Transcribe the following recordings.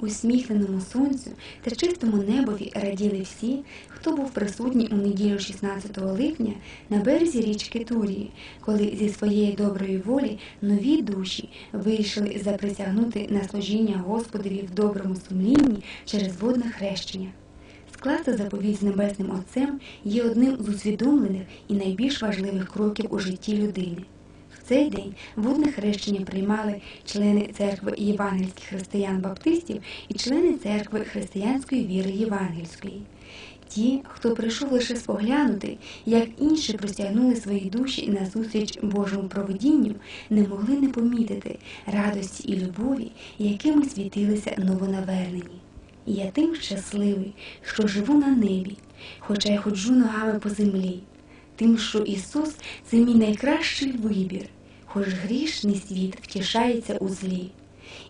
Усміхненому сонцю та чистому небові раділи всі, хто був присутній у неділю 16 липня на березі річки Турії, коли зі своєї доброї волі нові душі вирішили заприсягнути на служіння Господові в доброму сумлінні через водне хрещення. Скласти заповідь з Небесним Отцем є одним з усвідомлених і найбільш важливих кроків у житті людини. Цей день водне хрещення приймали члени церкви євангельських християн-баптистів і члени церкви християнської віри євангельської. Ті, хто прийшов лише споглянути, як інші простягнули свої душі назустріч Божому провидінню, не могли не помітити радості і любові, якими світилися новонавернені. Я тим щасливий, що живу на небі, хоча й ходжу ногами по землі, тим, що Ісус це мій найкращий вибір, хоч грішний світ втішається у злі.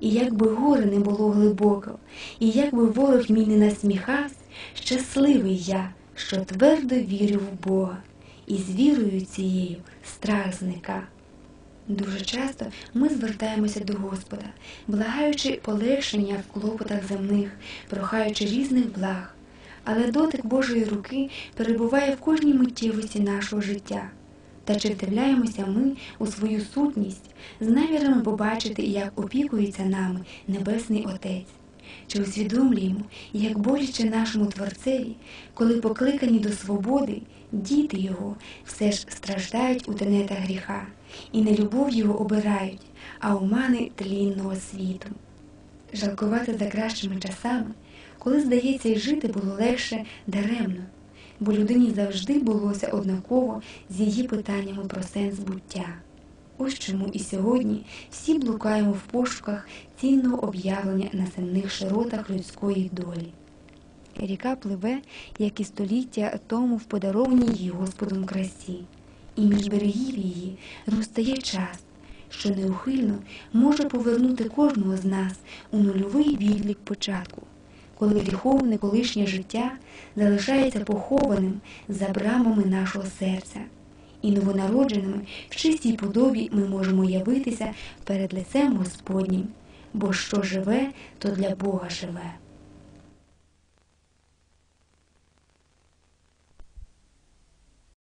І як би горе не було глибоко, і як би ворог мій не насміхався, щасливий я, що твердо вірю в Бога, і з вірою цією страх зника. Дуже часто ми звертаємося до Господа, благаючи полегшення в клопотах земних, прохаючи різних благ. Але дотик Божої руки перебуває в кожній миттєвості нашого життя. Та чи вдивляємося ми у свою сутність, з наміром побачити, як опікується нами Небесний Отець? Чи усвідомлюємо, як боляче нашому Творцеві, коли покликані до свободи, діти Його все ж страждають у тенетах гріха, і не любов Його обирають, а омани тлінного світу? Жалкувати за кращими часами, коли, здається, і жити було легше даремно, бо людині завжди булося однаково з її питаннями про сенс буття. Ось чому і сьогодні всі блукаємо в пошуках цінного об'явлення на земних широтах людської долі. Ріка пливе, як і століття тому в подарованій їй Господом красі, і між берегів її розтає час, що неухильно може повернути кожного з нас у нульовий відлік початку, коли гріховне колишнє життя залишається похованим за брамами нашого серця і новонародженими в чистій подобі ми можемо явитися перед лицем Господнім, бо що живе, то для Бога живе.